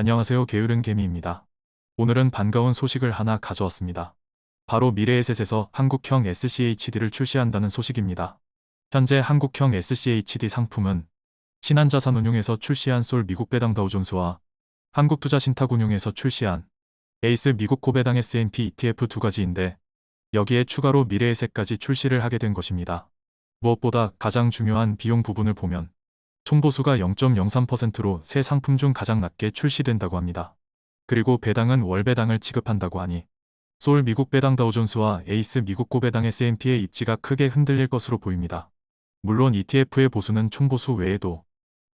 안녕하세요. 게으른 개미입니다. 오늘은 반가운 소식을 하나 가져왔습니다. 바로 미래에셋에서 한국형 SCHD를 출시한다는 소식입니다. 현재 한국형 SCHD 상품은 신한자산운용에서 출시한 솔 미국 배당 다우존스와 한국투자신탁운용에서 출시한 에이스 미국 고배당 S&P ETF 두 가지인데 여기에 추가로 미래에셋까지 출시를 하게 된 것입니다. 무엇보다 가장 중요한 비용 부분을 보면 총보수가 0.03%로 새 상품 중 가장 낮게 출시된다고 합니다. 그리고 배당은 월 배당을 지급한다고 하니 솔 미국 배당 다우존스와 에이스 미국 고배당 S&P의 입지가 크게 흔들릴 것으로 보입니다. 물론 ETF의 보수는 총보수 외에도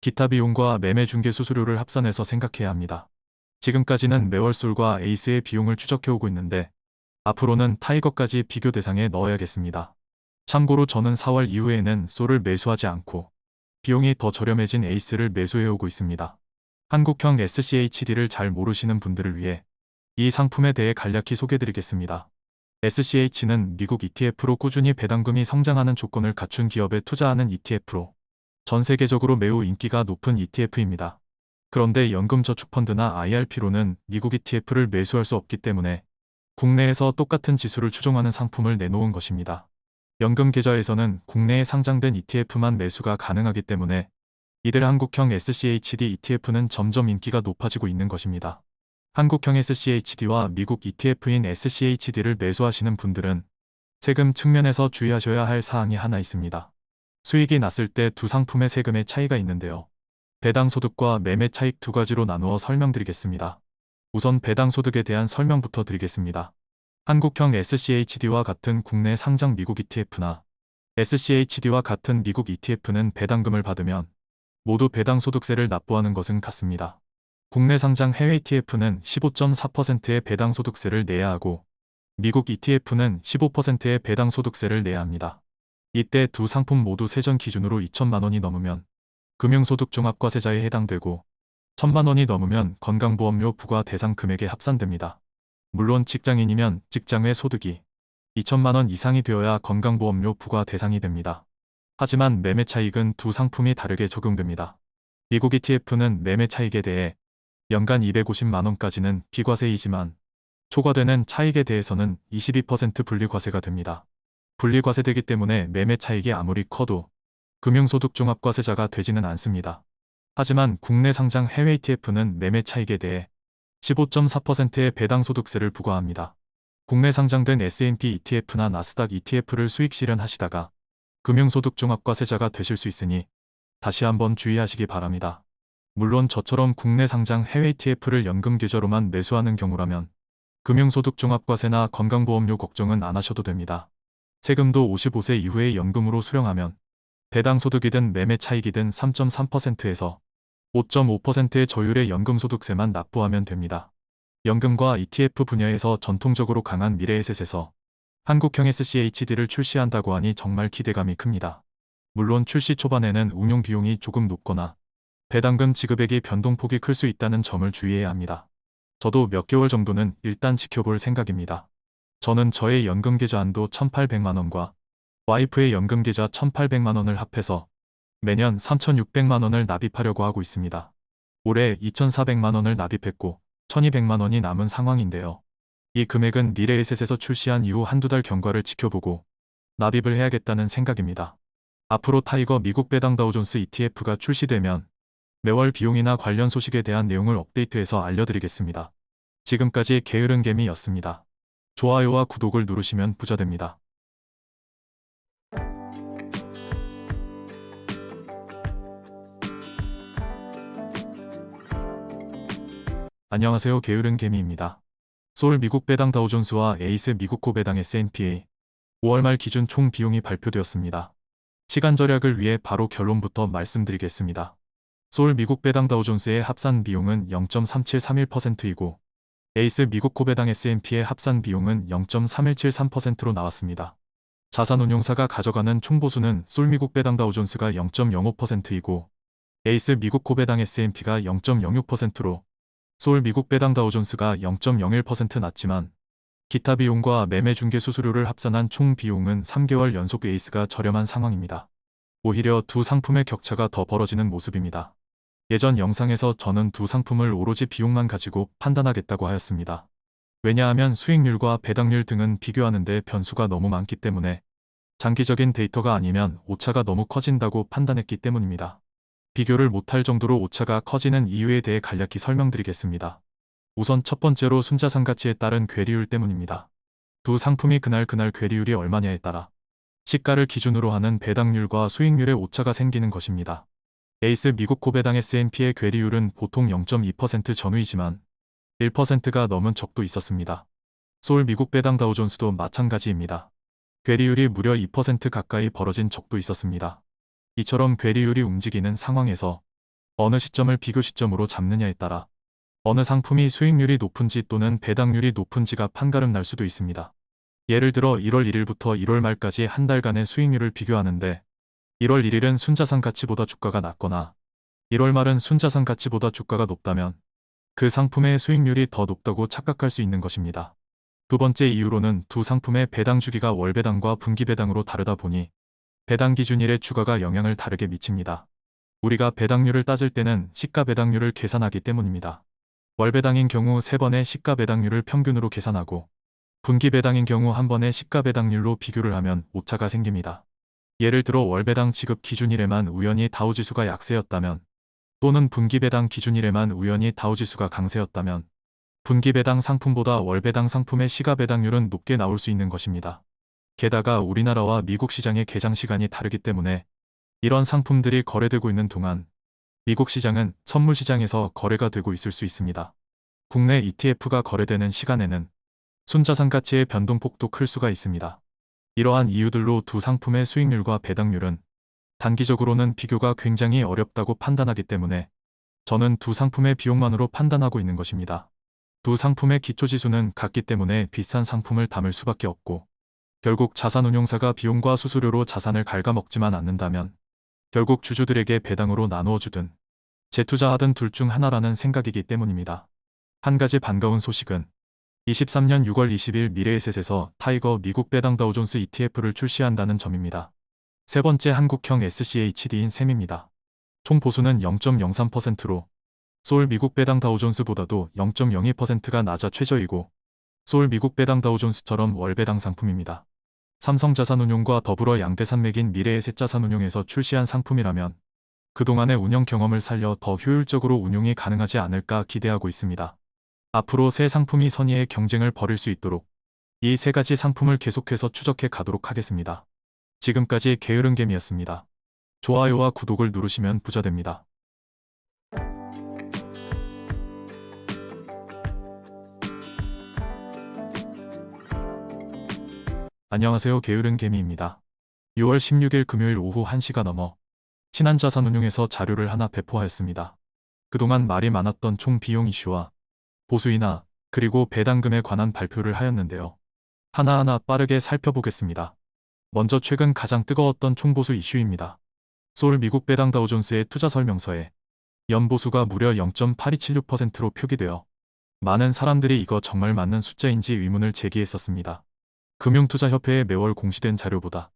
기타 비용과 매매 중개 수수료를 합산해서 생각해야 합니다. 지금까지는 매월 솔과 에이스의 비용을 추적해오고 있는데 앞으로는 타이거까지 비교 대상에 넣어야겠습니다. 참고로 저는 4월 이후에는 솔을 매수하지 않고 비용이 더 저렴해진 에이스를 매수해오고 있습니다. 한국형 SCHD를 잘 모르시는 분들을 위해 이 상품에 대해 간략히 소개드리겠습니다. SCH는 미국 ETF로 꾸준히 배당금이 성장하는 조건을 갖춘 기업에 투자하는 ETF로 전 세계적으로 매우 인기가 높은 ETF입니다. 그런데 연금저축펀드나 IRP로는 미국 ETF를 매수할 수 없기 때문에 국내에서 똑같은 지수를 추종하는 상품을 내놓은 것입니다. 연금 계좌에서는 국내에 상장된 ETF만 매수가 가능하기 때문에 이들 한국형 SCHD ETF는 점점 인기가 높아지고 있는 것입니다. 한국형 SCHD와 미국 ETF인 SCHD를 매수하시는 분들은 세금 측면에서 주의하셔야 할 사항이 하나 있습니다. 수익이 났을 때 두 상품의 세금의 차이가 있는데요. 배당 소득과 매매 차익 두 가지로 나누어 설명드리겠습니다. 우선 배당 소득에 대한 설명부터 드리겠습니다. 한국형 SCHD와 같은 국내 상장 미국 ETF나 SCHD와 같은 미국 ETF는 배당금을 받으면 모두 배당소득세를 납부하는 것은 같습니다. 국내 상장 해외 ETF는 15.4%의 배당소득세를 내야 하고 미국 ETF는 15%의 배당소득세를 내야 합니다. 이때 두 상품 모두 세전 기준으로 2천만 원이 넘으면 금융소득종합과세자에 해당되고 1천만 원이 넘으면 건강보험료 부과 대상 금액에 합산됩니다. 물론 직장인이면 직장 외 소득이 2천만 원 이상이 되어야 건강보험료 부과 대상이 됩니다. 하지만 매매 차익은 두 상품이 다르게 적용됩니다. 미국 ETF는 매매 차익에 대해 연간 250만 원까지는 비과세이지만 초과되는 차익에 대해서는 22% 분리과세가 됩니다. 분리과세되기 때문에 매매 차익이 아무리 커도 금융소득종합과세자가 되지는 않습니다. 하지만 국내 상장 해외 ETF는 매매 차익에 대해 15.4%의 배당소득세를 부과합니다. 국내 상장된 S&P ETF나 나스닥 ETF를 수익 실현하시다가 금융소득 종합과세자가 되실 수 있으니 다시 한번 주의하시기 바랍니다. 물론 저처럼 국내 상장 해외 ETF를 연금 계좌로만 매수하는 경우라면 금융소득 종합과세나 건강보험료 걱정은 안 하셔도 됩니다. 세금도 55세 이후에 연금으로 수령하면 배당소득이든 매매 차익이든 3.3%에서 5.5%의 저율의 연금소득세만 납부하면 됩니다. 연금과 ETF 분야에서 전통적으로 강한 미래에셋에서 한국형 SCHD를 출시한다고 하니 정말 기대감이 큽니다. 물론 출시 초반에는 운용 비용이 조금 높거나 배당금 지급액이 변동폭이 클 수 있다는 점을 주의해야 합니다. 저도 몇 개월 정도는 일단 지켜볼 생각입니다. 저는 저의 연금 계좌 한도 1,800만 원과 와이프의 연금 계좌 1,800만 원을 합해서 매년 3,600만 원을 납입하려고 하고 있습니다. 올해 2,400만 원을 납입했고 1,200만 원이 남은 상황인데요. 이 금액은 미래에셋에서 출시한 이후 한두 달 경과를 지켜보고 납입을 해야겠다는 생각입니다. 앞으로 타이거 미국 배당 다우존스 ETF가 출시되면 매월 비용이나 관련 소식에 대한 내용을 업데이트해서 알려드리겠습니다. 지금까지 게으른 개미였습니다. 좋아요와 구독을 누르시면 부자됩니다. 안녕하세요. 게으른 개미입니다. 솔 미국 배당 다우존스와 에이스 미국 고배당 S&P 5월 말 기준 총 비용이 발표되었습니다. 시간 절약을 위해 바로 결론부터 말씀드리겠습니다. 솔 미국 배당 다우존스의 합산 비용은 0.3731%이고 에이스 미국 고배당 S&P의 합산 비용은 0.3173%로 나왔습니다. 자산운용사가 가져가는 총보수는 솔 미국 배당 다우존스가 0.05%이고 에이스 미국 고배당 S&P가 0.06%로 솔 미국 배당 다우존스가 0.01% 낮지만 기타 비용과 매매 중개 수수료를 합산한 총 비용은 3개월 연속 에이스가 저렴한 상황입니다. 오히려 두 상품의 격차가 더 벌어지는 모습입니다. 예전 영상에서 저는 두 상품을 오로지 비용만 가지고 판단하겠다고 하였습니다. 왜냐하면 수익률과 배당률 등은 비교하는데 변수가 너무 많기 때문에 장기적인 데이터가 아니면 오차가 너무 커진다고 판단했기 때문입니다. 비교를 못할 정도로 오차가 커지는 이유에 대해 간략히 설명드리겠습니다. 우선 첫 번째로 순자산 가치에 따른 괴리율 때문입니다. 두 상품이 그날 그날 괴리율이 얼마냐에 따라 시가를 기준으로 하는 배당률과 수익률의 오차가 생기는 것입니다. 에이스 미국 고배당 S&P의 괴리율은 보통 0.2% 전후이지만 1%가 넘은 적도 있었습니다. 소울 미국 배당 다우존스도 마찬가지입니다. 괴리율이 무려 2% 가까이 벌어진 적도 있었습니다. 이처럼 괴리율이 움직이는 상황에서 어느 시점을 비교 시점으로 잡느냐에 따라 어느 상품이 수익률이 높은지 또는 배당률이 높은지가 판가름 날 수도 있습니다. 예를 들어 1월 1일부터 1월 말까지 한 달간의 수익률을 비교하는데 1월 1일은 순자산 가치보다 주가가 낮거나 1월 말은 순자산 가치보다 주가가 높다면 그 상품의 수익률이 더 높다고 착각할 수 있는 것입니다. 두 번째 이유로는 두 상품의 배당 주기가 월 배당과 분기 배당으로 다르다 보니 배당 기준일의 주가가 영향을 다르게 미칩니다. 우리가 배당률을 따질 때는 시가 배당률을 계산하기 때문입니다. 월 배당인 경우 3번의 시가 배당률을 평균으로 계산하고 분기 배당인 경우 한 번의 시가 배당률로 비교를 하면 오차가 생깁니다. 예를 들어 월 배당 지급 기준일에만 우연히 다우지수가 약세였다면 또는 분기 배당 기준일에만 우연히 다우지수가 강세였다면 분기 배당 상품보다 월 배당 상품의 시가 배당률은 높게 나올 수 있는 것입니다. 게다가 우리나라와 미국 시장의 개장 시간이 다르기 때문에 이런 상품들이 거래되고 있는 동안 미국 시장은 선물 시장에서 거래가 되고 있을 수 있습니다. 국내 ETF가 거래되는 시간에는 순자산 가치의 변동폭도 클 수가 있습니다. 이러한 이유들로 두 상품의 수익률과 배당률은 단기적으로는 비교가 굉장히 어렵다고 판단하기 때문에 저는 두 상품의 비용만으로 판단하고 있는 것입니다. 두 상품의 기초지수는 같기 때문에 비싼 상품을 담을 수밖에 없고 결국 자산운용사가 비용과 수수료로 자산을 갉아먹지만 않는다면 결국 주주들에게 배당으로 나누어 주든 재투자하든 둘 중 하나라는 생각이기 때문입니다. 한 가지 반가운 소식은 23년 6월 20일 미래에셋에서 타이거 미국 배당 다우존스 ETF를 출시한다는 점입니다. 세 번째 한국형 SCHD인 셈입니다. 총 보수는 0.03%로 소울 미국 배당 다우존스보다도 0.02%가 낮아 최저이고 소울 미국 배당 다우존스처럼 월배당 상품입니다. 삼성자산운용과 더불어 양대 산맥인 미래에셋 자산운용에서 출시한 상품이라면 그동안의 운영 경험을 살려 더 효율적으로 운용이 가능하지 않을까 기대하고 있습니다. 앞으로 새 상품이 선의의 경쟁을 벌일 수 있도록 이 세 가지 상품을 계속해서 추적해 가도록 하겠습니다. 지금까지 게으른 개미였습니다. 좋아요와 구독을 누르시면 부자 됩니다. 안녕하세요. 게으른 개미입니다. 6월 16일 금요일 오후 1시가 넘어 신한자산운용에서 자료를 하나 배포하였습니다. 그동안 말이 많았던 총 비용 이슈와 보수이나 그리고 배당금에 관한 발표를 하였는데요. 하나하나 빠르게 살펴보겠습니다. 먼저 최근 가장 뜨거웠던 총보수 이슈입니다. 소울 미국 배당 다우존스의 투자 설명서에 연보수가 무려 0.8276%로 표기되어 많은 사람들이 이거 정말 맞는 숫자인지 의문을 제기했었습니다. 금융투자협회에 매월 공시된 자료보다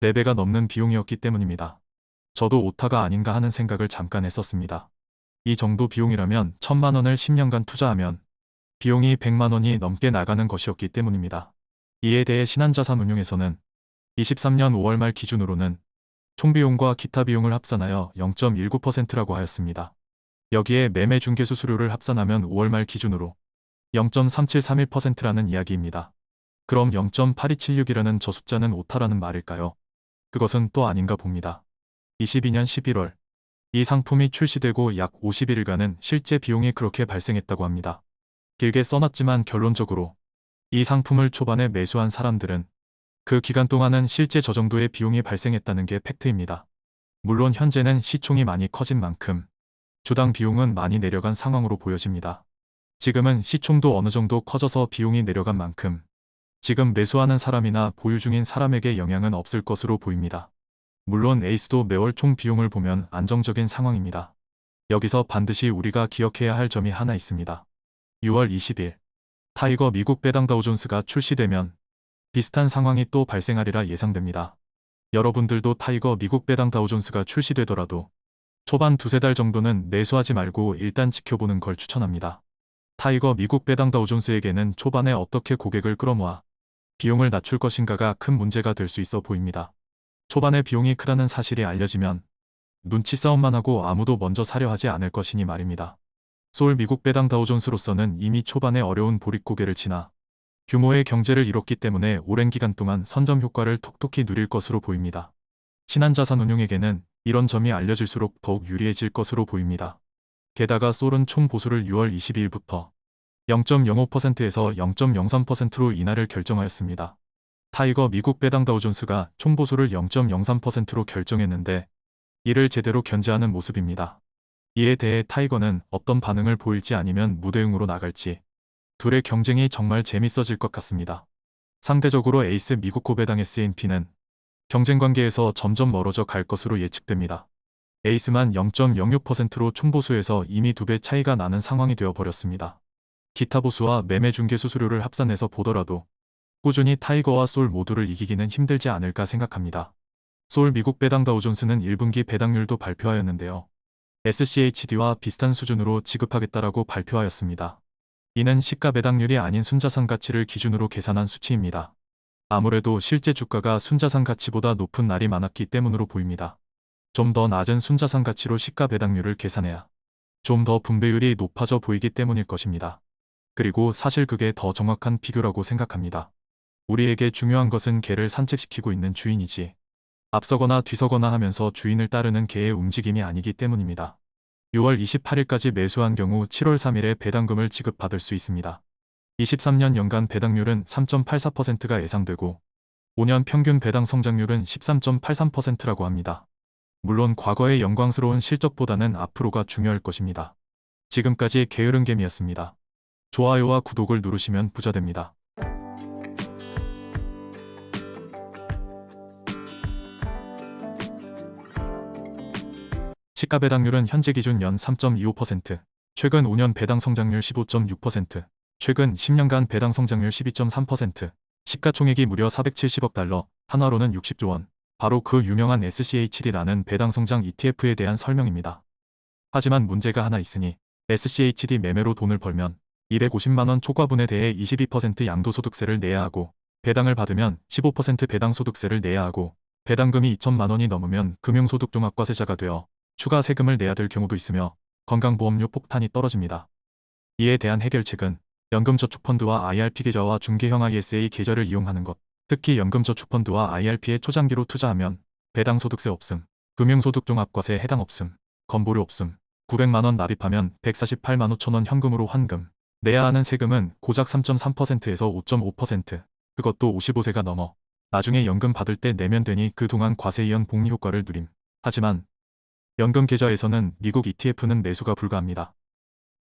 4배가 넘는 비용이었기 때문입니다. 저도 오타가 아닌가 하는 생각을 잠깐 했었습니다. 이 정도 비용이라면 1000만 원을 10년간 투자하면 비용이 100만 원이 넘게 나가는 것이었기 때문입니다. 이에 대해 신한자산운용에서는 23년 5월 말 기준으로는 총비용과 기타 비용을 합산하여 0.19%라고 하였습니다. 여기에 매매 중개 수수료를 합산하면 5월 말 기준으로 0.3731%라는 이야기입니다. 그럼 0.8276이라는 저 숫자는 오타라는 말일까요? 그것은 또 아닌가 봅니다. 22년 11월 이 상품이 출시되고 약 51일간은 실제 비용이 그렇게 발생했다고 합니다. 길게 써놨지만 결론적으로 이 상품을 초반에 매수한 사람들은 그 기간 동안은 실제 저 정도의 비용이 발생했다는 게 팩트입니다. 물론 현재는 시총이 많이 커진 만큼 주당 비용은 많이 내려간 상황으로 보여집니다. 지금은 시총도 어느 정도 커져서 비용이 내려간 만큼 지금 매수하는 사람이나 보유 중인 사람에게 영향은 없을 것으로 보입니다. 물론 에이스도 매월 총 비용을 보면 안정적인 상황입니다. 여기서 반드시 우리가 기억해야 할 점이 하나 있습니다. 6월 20일 타이거 미국 배당 다우존스가 출시되면 비슷한 상황이 또 발생하리라 예상됩니다. 여러분들도 타이거 미국 배당 다우존스가 출시되더라도 초반 두세 달 정도는 매수하지 말고 일단 지켜보는 걸 추천합니다. 타이거 미국 배당 다우존스에게는 초반에 어떻게 고객을 끌어모아 비용을 낮출 것인가가 큰 문제가 될 수 있어 보입니다. 초반에 비용이 크다는 사실이 알려지면 눈치 싸움만 하고 아무도 먼저 사려 하지 않을 것이니 말입니다. 솔 미국 배당 다우존스로서는 이미 초반에 어려운 보릿고개를 지나 규모의 경제를 이뤘기 때문에 오랜 기간 동안 선점 효과를 톡톡히 누릴 것으로 보입니다. 신한자산운용에게는 이런 점이 알려질수록 더욱 유리해질 것으로 보입니다. 게다가 솔은 총 보수를 6월 22일부터 0.05%에서 0.03%로 인하를 결정하였습니다. 타이거 미국 배당 다우존스가 총 보수를 0.03%로 결정했는데 이를 제대로 견제하는 모습입니다. 이에 대해 타이거는 어떤 반응을 보일지 아니면 무대응으로 나갈지 둘의 경쟁이 정말 재밌어질 것 같습니다. 상대적으로 에이스 미국 고배당 S&P는 경쟁 관계에서 점점 멀어져 갈 것으로 예측됩니다. 에이스만 0.06%로 총보수에서 이미 두 배 차이가 나는 상황이 되어 버렸습니다. 기타 보수와 매매 중개 수수료를 합산해서 보더라도 꾸준히 타이거와 솔 모두를 이기기는 힘들지 않을까 생각합니다. 솔 미국 배당 다우존스는 1분기 배당률도 발표하였는데요. SCHD와 비슷한 수준으로 지급하겠다라고 발표하였습니다. 이는 시가 배당률이 아닌 순자산 가치를 기준으로 계산한 수치입니다. 아무래도 실제 주가가 순자산 가치보다 높은 날이 많았기 때문으로 보입니다. 좀 더 낮은 순자산 가치로 시가 배당률을 계산해야 좀 더 분배율이 높아져 보이기 때문일 것입니다. 그리고 사실 그게 더 정확한 비교라고 생각합니다. 우리에게 중요한 것은 개를 산책시키고 있는 주인이지 앞서거나 뒤서거나 하면서 주인을 따르는 개의 움직임이 아니기 때문입니다. 6월 28일까지 매수한 경우 7월 3일에 배당금을 지급받을 수 있습니다. 23년 연간 배당률은 3.84%가 예상되고 5년 평균 배당 성장률은 13.83%라고 합니다. 물론 과거의 영광스러운 실적보다는 앞으로가 중요할 것입니다. 지금까지 게으른 개미였습니다. 좋아요와 구독을 누르시면 부자됩니다. 시가 배당률은 현재 기준 연 3.25%, 최근 5년 배당 성장률 15.6%, 최근 10년간 배당 성장률 12.3%, 시가총액이 무려 470억 달러, 한화로는 60조 원, 바로 그 유명한 SCHD라는 배당 성장 ETF에 대한 설명입니다. 하지만 문제가 하나 있으니 SCHD 매매로 돈을 벌면 250만원 초과분에 대해 22% 양도소득세를 내야 하고 배당을 받으면 15% 배당소득세를 내야 하고 배당금이 2천만원이 넘으면 금융소득종합과세자가 되어 추가 세금을 내야 될 경우도 있으며 건강보험료 폭탄이 떨어집니다. 이에 대한 해결책은 연금저축펀드와 IRP 계좌와 중개형 ISA 계좌를 이용하는 것, 특히 연금저축펀드와 IRP에 초장기로 투자하면 배당소득세 없음, 금융소득종합과세 해당 없음, 건보료 없음, 900만원 납입하면 148만 5천원 현금으로 환금, 내야 하는 세금은 고작 3.3%에서 5.5%, 그것도 55세가 넘어 나중에 연금 받을 때 내면 되니 그동안 과세 이연 복리 효과를 누림. 하지만 연금 계좌에서는 미국 ETF는 매수가 불가합니다.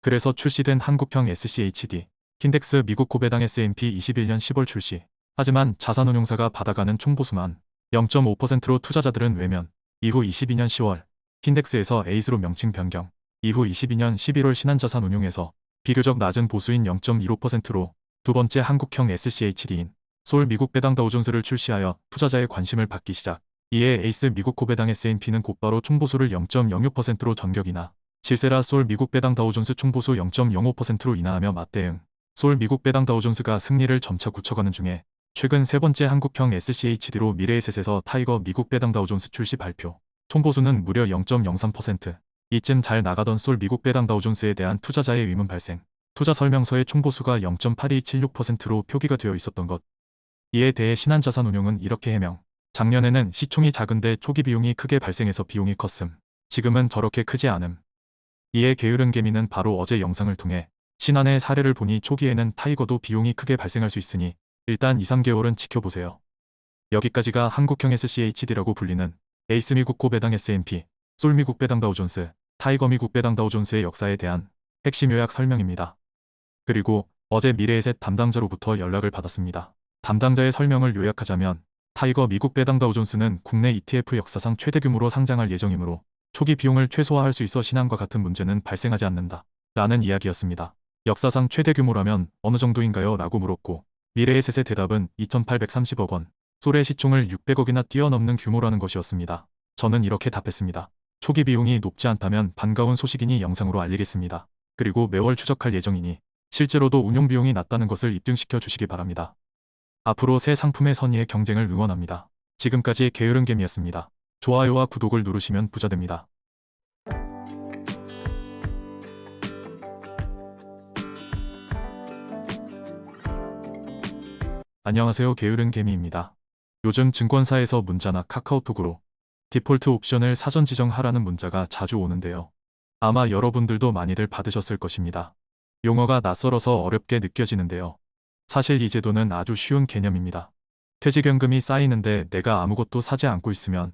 그래서 출시된 한국형 SCHD, 킨덱스 미국 고배당 S&P 21년 10월 출시. 하지만 자산운용사가 받아가는 총보수만 0.5%로 투자자들은 외면. 이후 22년 10월 킨덱스에서 에이스로 명칭 변경. 이후 22년 11월 신한자산운용에서 비교적 낮은 보수인 0.15%로 두 번째 한국형 SCHD인 솔 미국 배당 다우존스를 출시하여 투자자의 관심을 받기 시작. 이에 에이스 미국 고배당 S&P는 곧바로 총보수를 0.06%로 전격이나 질세라 솔 미국 배당 다우존스 총보수 0.05%로 인하하며 맞대응. 솔 미국 배당 다우존스가 승리를 점차 굳혀가는 중에 최근 세 번째 한국형 SCHD로 미래에셋에서 타이거 미국 배당 다우존스 출시 발표. 총보수는 무려 0.03%. 이쯤 잘 나가던 솔 미국 배당 다우존스에 대한 투자자의 의문 발생. 투자 설명서의 총보수가 0.8276%로 표기가 되어 있었던 것. 이에 대해 신한자산운용은 이렇게 해명. 작년에는 시총이 작은데 초기 비용이 크게 발생해서 비용이 컸음. 지금은 저렇게 크지 않음. 이에 게으른 개미는 바로 어제 영상을 통해 신한의 사례를 보니 초기에는 타이거도 비용이 크게 발생할 수 있으니 일단 2, 3개월은 지켜보세요. 여기까지가 한국형 SCHD라고 불리는 에이스 미국 고배당 S&P, 솔 미국 배당 다우존스, 타이거 미 국 배당 다우존스의 역사에 대한 핵심 요약 설명입니다. 그리고 어제 미래에셋 담당자로부터 연락을 받았습니다. 담당자의 설명을 요약하자면 타이거 미국 배당 다우존스는 국내 ETF 역사상 최대 규모로 상장할 예정이므로 초기 비용을 최소화할 수 있어 신한과 같은 문제는 발생하지 않는다. 라는 이야기였습니다. 역사상 최대 규모라면 어느 정도인가요? 라고 물었고 미래에셋의 대답은 2830억 원, 솔의 시총을 600억이나 뛰어넘는 규모라는 것이었습니다. 저는 이렇게 답했습니다. 초기 비용이 높지 않다면 반가운 소식이니 영상으로 알리겠습니다. 그리고 매월 추적할 예정이니 실제로도 운용 비용이 낮다는 것을 입증시켜 주시기 바랍니다. 앞으로 새 상품의 선의의 경쟁을 응원합니다. 지금까지 게으른 개미였습니다. 좋아요와 구독을 누르시면 부자 됩니다. 안녕하세요. 게으른 개미입니다. 요즘 증권사에서 문자나 카카오톡으로 디폴트 옵션을 사전 지정하라는 문자가 자주 오는데요. 아마 여러분들도 많이들 받으셨을 것입니다. 용어가 낯설어서 어렵게 느껴지는데요. 사실 이 제도는 아주 쉬운 개념입니다. 퇴직연금이 쌓이는데 내가 아무것도 사지 않고 있으면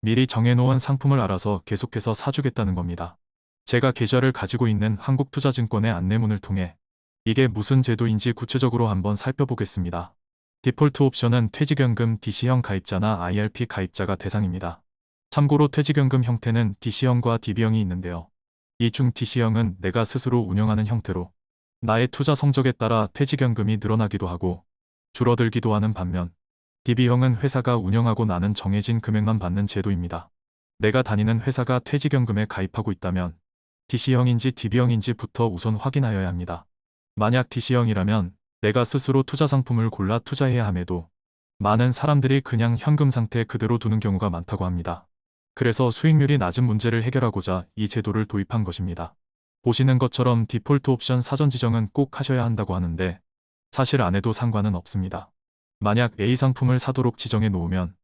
미리 정해놓은 상품을 알아서 계속해서 사주겠다는 겁니다. 제가 계좌를 가지고 있는 한국투자증권의 안내문을 통해 이게 무슨 제도인지 구체적으로 한번 살펴보겠습니다. 디폴트 옵션은 퇴직연금 DC형 가입자나 IRP 가입자가 대상입니다. 참고로 퇴직연금 형태는 DC형과 DB형이 있는데요. 이 중 DC형은 내가 스스로 운영하는 형태로 나의 투자 성적에 따라 퇴직연금이 늘어나기도 하고 줄어들기도 하는 반면 DB형은 회사가 운영하고 나는 정해진 금액만 받는 제도입니다. 내가 다니는 회사가 퇴직연금에 가입하고 있다면 DC형인지 DB형인지부터 우선 확인하여야 합니다. 만약 DC형이라면 내가 스스로 투자 상품을 골라 투자해야 함에도 많은 사람들이 그냥 현금 상태 그대로 두는 경우가 많다고 합니다. 그래서 수익률이 낮은 문제를 해결하고자 이 제도를 도입한 것입니다. 보시는 것처럼 디폴트 옵션 사전 지정은 꼭 하셔야 한다고 하는데 사실 안 해도 상관은 없습니다. 만약 A 상품을 사도록 지정해 놓으면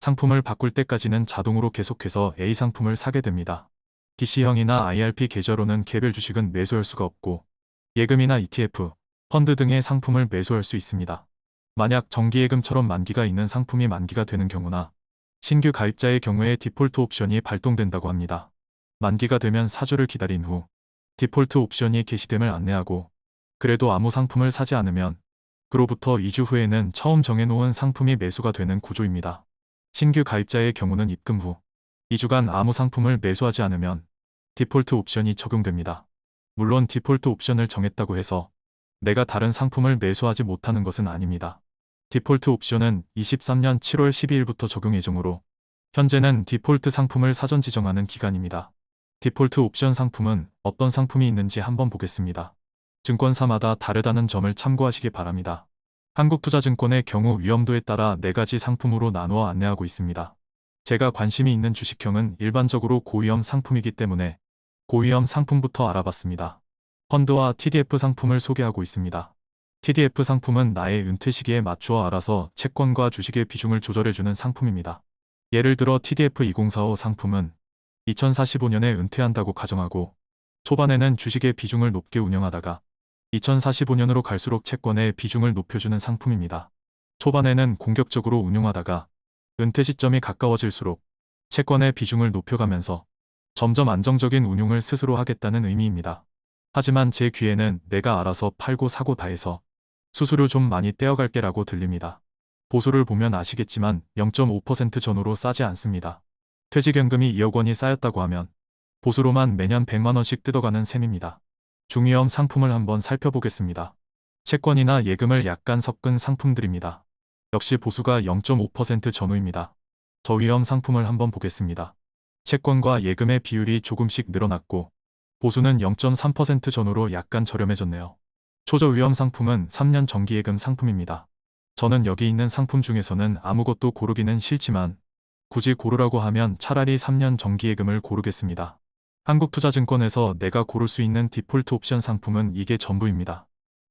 상품을 바꿀 때까지는 자동으로 계속해서 A 상품을 사게 됩니다. DC형이나 IRP 계좌로는 개별 주식은 매수할 수가 없고 예금이나 ETF, 펀드 등의 상품을 매수할 수 있습니다. 만약 정기예금처럼 만기가 있는 상품이 만기가 되는 경우나 신규 가입자의 경우에 디폴트 옵션이 발동된다고 합니다. 만기가 되면 4주를 기다린 후 디폴트 옵션이 개시됨을 안내하고 그래도 아무 상품을 사지 않으면 그로부터 2주 후에는 처음 정해놓은 상품이 매수가 되는 구조입니다. 신규 가입자의 경우는 입금 후 2주간 아무 상품을 매수하지 않으면 디폴트 옵션이 적용됩니다. 물론 디폴트 옵션을 정했다고 해서 내가 다른 상품을 매수하지 못하는 것은 아닙니다. 디폴트 옵션은 23년 7월 12일부터 적용 예정으로 현재는 디폴트 상품을 사전 지정하는 기간입니다. 디폴트 옵션 상품은 어떤 상품이 있는지 한번 보겠습니다. 증권사마다 다르다는 점을 참고하시기 바랍니다. 한국투자증권의 경우 위험도에 따라 4가지 상품으로 나누어 안내하고 있습니다. 제가 관심이 있는 주식형은 일반적으로 고위험 상품이기 때문에 고위험 상품부터 알아봤습니다. 펀드와 TDF 상품을 소개하고 있습니다. TDF 상품은 나의 은퇴 시기에 맞추어 알아서 채권과 주식의 비중을 조절해주는 상품입니다. 예를 들어 TDF 2045 상품은 2045년에 은퇴한다고 가정하고 초반에는 주식의 비중을 높게 운영하다가 2045년으로 갈수록 채권의 비중을 높여주는 상품입니다. 초반에는 공격적으로 운용하다가 은퇴 시점이 가까워질수록 채권의 비중을 높여가면서 점점 안정적인 운용을 스스로 하겠다는 의미입니다. 하지만 제 귀에는 내가 알아서 팔고 사고 다 해서 수수료 좀 많이 떼어갈게라고 들립니다. 보수를 보면 아시겠지만 0.5% 전후로 싸지 않습니다. 퇴직연금이 2억 원이 쌓였다고 하면 보수로만 매년 100만 원씩 뜯어가는 셈입니다. 중위험 상품을 한번 살펴보겠습니다. 채권이나 예금을 약간 섞은 상품들입니다. 역시 보수가 0.5% 전후입니다. 저위험 상품을 한번 보겠습니다. 채권과 예금의 비율이 조금씩 늘어났고 보수는 0.3% 전후로 약간 저렴해졌네요. 초저 위험 상품은 3년 정기예금 상품입니다. 저는 여기 있는 상품 중에서는 아무것도 고르기는 싫지만 굳이 고르라고 하면 차라리 3년 정기예금을 고르겠습니다. 한국투자증권에서 내가 고를 수 있는 디폴트 옵션 상품은 이게 전부입니다.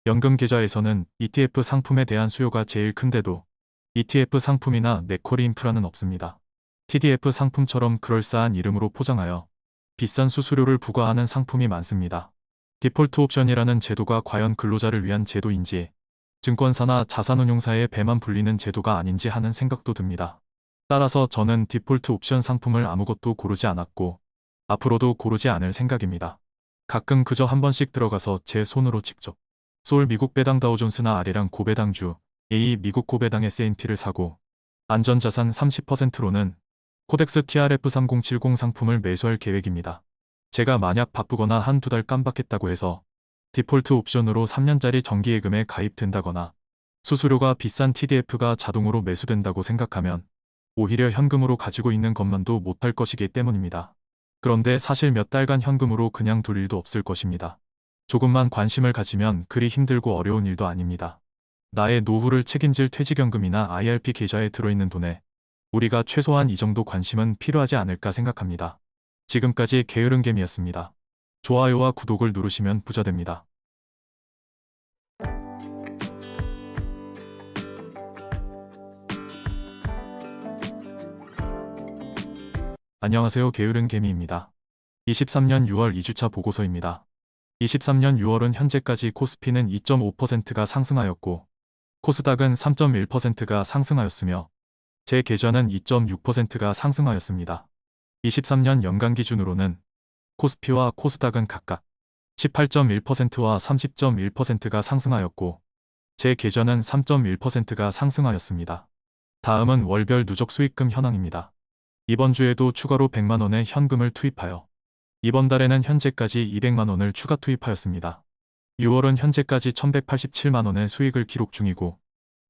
연금 계좌에서는 ETF 상품에 대한 수요가 제일 큰데도 ETF 상품이나 맥쿼리 인프라는 없습니다. TDF 상품처럼 그럴싸한 이름으로 포장하여 비싼 수수료를 부과하는 상품이 많습니다. 디폴트 옵션이라는 제도가 과연 근로자를 위한 제도인지 증권사나 자산운용사의 배만 불리는 제도가 아닌지 하는 생각도 듭니다. 따라서 저는 디폴트 옵션 상품을 아무것도 고르지 않았고 앞으로도 고르지 않을 생각입니다. 가끔 그저 한 번씩 들어가서 제 손으로 직접 솔 미국 배당 다우존스나 아리랑 고배당주 A 미국 고배당 S&P를 사고 안전자산 30%로는 코덱스 TRF3070 상품을 매수할 계획입니다. 제가 만약 바쁘거나 한 두 달 깜박했다고 해서 디폴트 옵션으로 3년짜리 정기예금에 가입된다거나 수수료가 비싼 TDF가 자동으로 매수된다고 생각하면 오히려 현금으로 가지고 있는 것만도 못할 것이기 때문입니다. 그런데 사실 몇 달간 현금으로 그냥 둘 일도 없을 것입니다. 조금만 관심을 가지면 그리 힘들고 어려운 일도 아닙니다. 나의 노후를 책임질 퇴직연금이나 IRP 계좌에 들어있는 돈에 우리가 최소한 이 정도 관심은 필요하지 않을까 생각합니다. 지금까지 게으른개미였습니다. 좋아요와 구독을 누르시면 부자 됩니다. 안녕하세요. 게으른 개미입니다. 23년 6월 2주차 보고서입니다. 23년 6월은 현재까지 코스피는 2.5%가 상승하였고, 코스닥은 3.1%가 상승하였으며, 제 계좌는 2.6%가 상승하였습니다. 23년 연간 기준으로는 코스피와 코스닥은 각각 18.1%와 30.1%가 상승하였고, 제 계좌는 3.1%가 상승하였습니다. 다음은 월별 누적 수익금 현황입니다. 이번 주에도 추가로 100만 원의 현금을 투입하여 이번 달에는 현재까지 200만 원을 추가 투입하였습니다. 6월은 현재까지 1187만 원의 수익을 기록 중이고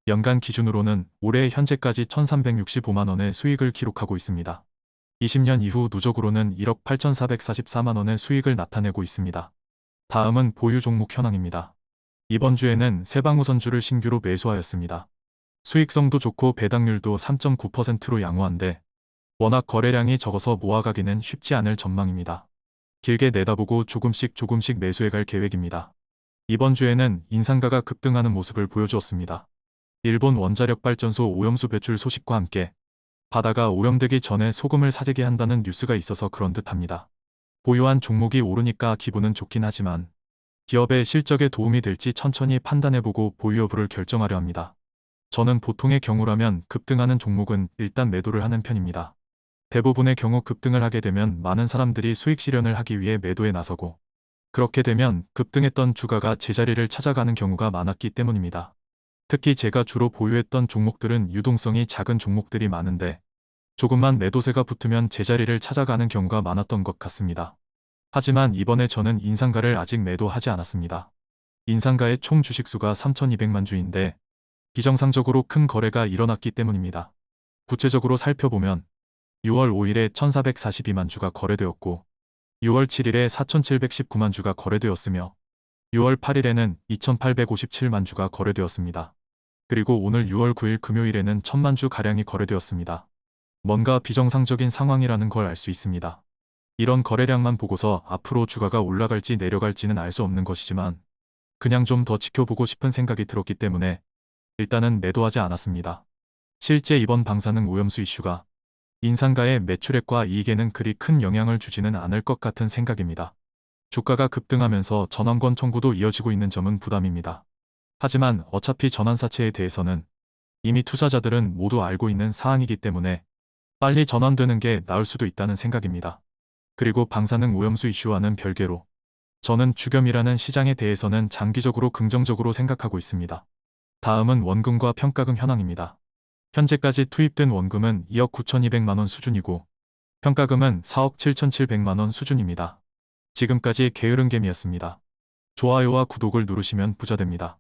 연간 기준으로는 올해 현재까지 1365만 원의 수익을 기록하고 있습니다. 20년 이후 누적으로는 1억 8444만 원의 수익을 나타내고 있습니다. 다음은 보유 종목 현황입니다. 이번 주에는 세방우선주를 신규로 매수하였습니다. 수익성도 좋고 배당률도 3.9%로 양호한데 워낙 거래량이 적어서 모아가기는 쉽지 않을 전망입니다. 길게 내다보고 조금씩 조금씩 매수해갈 계획입니다. 이번 주에는 인상가가 급등하는 모습을 보여주었습니다. 일본 원자력 발전소 오염수 배출 소식과 함께 바다가 오염되기 전에 소금을 사재게 한다는 뉴스가 있어서 그런 듯합니다. 보유한 종목이 오르니까 기분은 좋긴 하지만 기업의 실적에 도움이 될지 천천히 판단해보고 보유 여부를 결정하려 합니다. 저는 보통의 경우라면 급등하는 종목은 일단 매도를 하는 편입니다. 대부분의 경우 급등을 하게 되면 많은 사람들이 수익 실현을 하기 위해 매도에 나서고 그렇게 되면 급등했던 주가가 제자리를 찾아가는 경우가 많았기 때문입니다. 특히 제가 주로 보유했던 종목들은 유동성이 작은 종목들이 많은데 조금만 매도세가 붙으면 제자리를 찾아가는 경우가 많았던 것 같습니다. 하지만 이번에 저는 인상가를 아직 매도하지 않았습니다. 인상가의 총 주식수가 3,200만 주인데 비정상적으로 큰 거래가 일어났기 때문입니다. 구체적으로 살펴보면 6월 5일에 1442만 주가 거래되었고 6월 7일에 4719만 주가 거래되었으며 6월 8일에는 2857만 주가 거래되었습니다. 그리고 오늘 6월 9일 금요일에는 1000만 주 가량이 거래되었습니다. 뭔가 비정상적인 상황이라는 걸 알 수 있습니다. 이런 거래량만 보고서 앞으로 주가가 올라갈지 내려갈지는 알 수 없는 것이지만 그냥 좀 더 지켜보고 싶은 생각이 들었기 때문에 일단은 매도하지 않았습니다. 실제 이번 방사능 오염수 이슈가 인상가의 매출액과 이익에는 그리 큰 영향을 주지는 않을 것 같은 생각입니다. 주가가 급등하면서 전환권 청구도 이어지고 있는 점은 부담입니다. 하지만 어차피 전환사채에 대해서는 이미 투자자들은 모두 알고 있는 사항이기 때문에 빨리 전환되는 게 나을 수도 있다는 생각입니다. 그리고 방사능 오염수 이슈와는 별개로 저는 주겸이라는 시장에 대해서는 장기적으로 긍정적으로 생각하고 있습니다. 다음은 원금과 평가금 현황입니다. 현재까지 투입된 원금은 2억 9,200만 원 수준이고 평가금은 4억 7,700만 원 수준입니다. 지금까지 게으른 개미였습니다. 좋아요와 구독을 누르시면 부자 됩니다.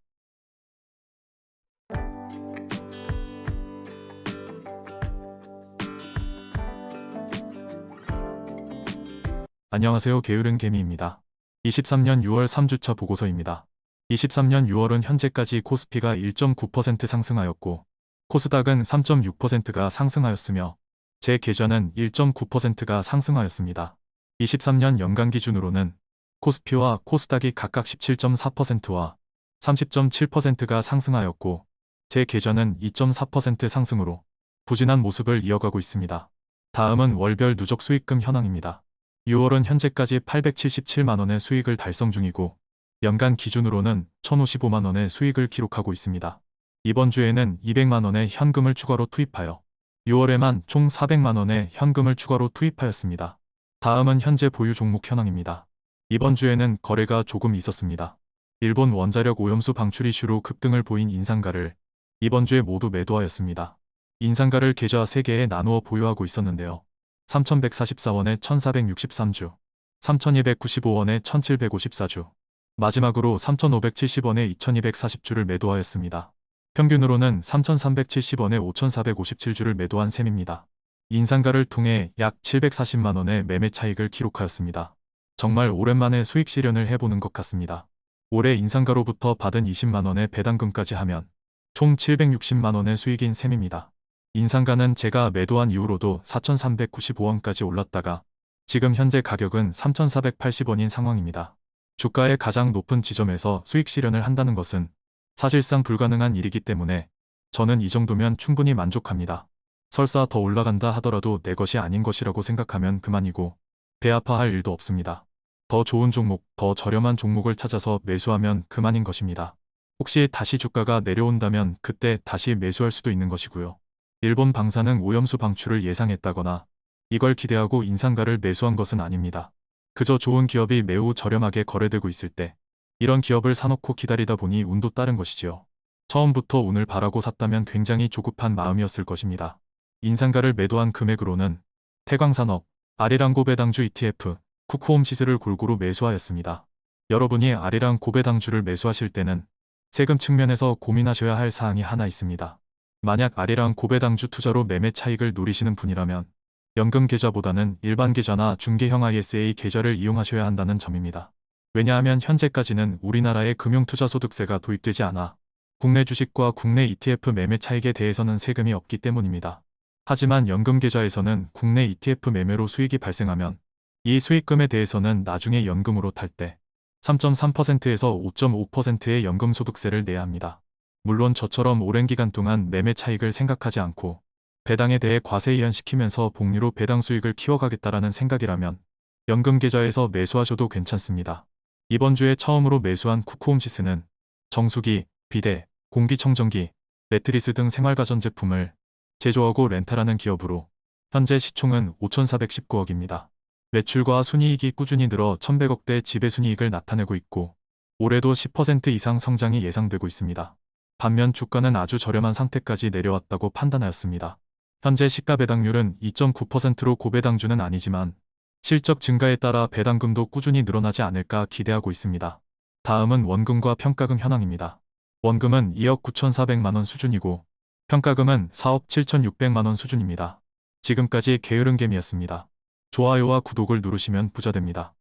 안녕하세요. 게으른 개미입니다. 23년 6월 3주차 보고서입니다. 23년 6월은 현재까지 코스피가 1.9% 상승하였고 코스닥은 3.6%가 상승하였으며 제 계좌는 1.9%가 상승하였습니다. 23년 연간 기준으로는 코스피와 코스닥이 각각 17.4%와 30.7%가 상승하였고 제 계좌는 2.4% 상승으로 부진한 모습을 이어가고 있습니다. 다음은 월별 누적 수익금 현황입니다. 6월은 현재까지 877만원의 수익을 달성 중이고 연간 기준으로는 1055만원의 수익을 기록하고 있습니다. 이번 주에는 200만원의 현금을 추가로 투입하여 6월에만 총 400만원의 현금을 추가로 투입하였습니다. 다음은 현재 보유 종목 현황입니다. 이번 주에는 거래가 조금 있었습니다. 일본 원자력 오염수 방출 이슈로 급등을 보인 인상가를 이번 주에 모두 매도하였습니다. 인상가를 계좌 3개에 나누어 보유하고 있었는데요. 3,144원에 1,463주, 3,295원에 1,754주, 마지막으로 3,570원에 2,240주를 매도하였습니다. 평균으로는 3,370원에 5,457주를 매도한 셈입니다. 인상가를 통해 약 740만 원의 매매 차익을 기록하였습니다. 정말 오랜만에 수익 실현을 해보는 것 같습니다. 올해 인상가로부터 받은 20만 원의 배당금까지 하면 총 760만 원의 수익인 셈입니다. 인상가는 제가 매도한 이후로도 4,395원까지 올랐다가 지금 현재 가격은 3,480원인 상황입니다. 주가의 가장 높은 지점에서 수익 실현을 한다는 것은 사실상 불가능한 일이기 때문에 저는 이 정도면 충분히 만족합니다. 설사 더 올라간다 하더라도 내 것이 아닌 것이라고 생각하면 그만이고 배 아파할 일도 없습니다. 더 좋은 종목, 더 저렴한 종목을 찾아서 매수하면 그만인 것입니다. 혹시 다시 주가가 내려온다면 그때 다시 매수할 수도 있는 것이고요. 일본 방사능 오염수 방출을 예상했다거나 이걸 기대하고 인상가를 매수한 것은 아닙니다. 그저 좋은 기업이 매우 저렴하게 거래되고 있을 때 이런 기업을 사놓고 기다리다 보니 운도 따른 것이지요. 처음부터 운을 바라고 샀다면 굉장히 조급한 마음이었을 것입니다. 인상가를 매도한 금액으로는 태광산업, 아리랑 고배당주 ETF, 쿠쿠홈 시스를 골고루 매수하였습니다. 여러분이 아리랑 고배당주를 매수하실 때는 세금 측면에서 고민하셔야 할 사항이 하나 있습니다. 만약 아리랑 고배당주 투자로 매매 차익을 노리시는 분이라면 연금 계좌보다는 일반 계좌나 중개형 ISA 계좌를 이용하셔야 한다는 점입니다. 왜냐하면 현재까지는 우리나라의 금융투자소득세가 도입되지 않아 국내 주식과 국내 ETF 매매 차익에 대해서는 세금이 없기 때문입니다. 하지만 연금 계좌에서는 국내 ETF 매매로 수익이 발생하면 이 수익금에 대해서는 나중에 연금으로 탈 때 3.3%에서 5.5%의 연금 소득세를 내야 합니다. 물론 저처럼 오랜 기간 동안 매매 차익을 생각하지 않고 배당에 대해 과세 이연시키면서 복리로 배당 수익을 키워가겠다라는 생각이라면 연금 계좌에서 매수하셔도 괜찮습니다. 이번 주에 처음으로 매수한 쿠쿠홈시스는 정수기, 비대, 공기청정기, 매트리스 등 생활가전 제품을 제조하고 렌탈하는 기업으로 현재 시총은 5,419억입니다. 매출과 순이익이 꾸준히 늘어 1,100억대 지배순이익을 나타내고 있고 올해도 10% 이상 성장이 예상되고 있습니다. 반면 주가는 아주 저렴한 상태까지 내려왔다고 판단하였습니다. 현재 시가 배당률은 2.9%로 고배당주는 아니지만 실적 증가에 따라 배당금도 꾸준히 늘어나지 않을까 기대하고 있습니다. 다음은 원금과 평가금 현황입니다. 원금은 2억 9,400만원 수준이고 평가금은 4억 7,600만원 수준입니다. 지금까지 게으른 개미였습니다. 좋아요와 구독을 누르시면 부자 됩니다.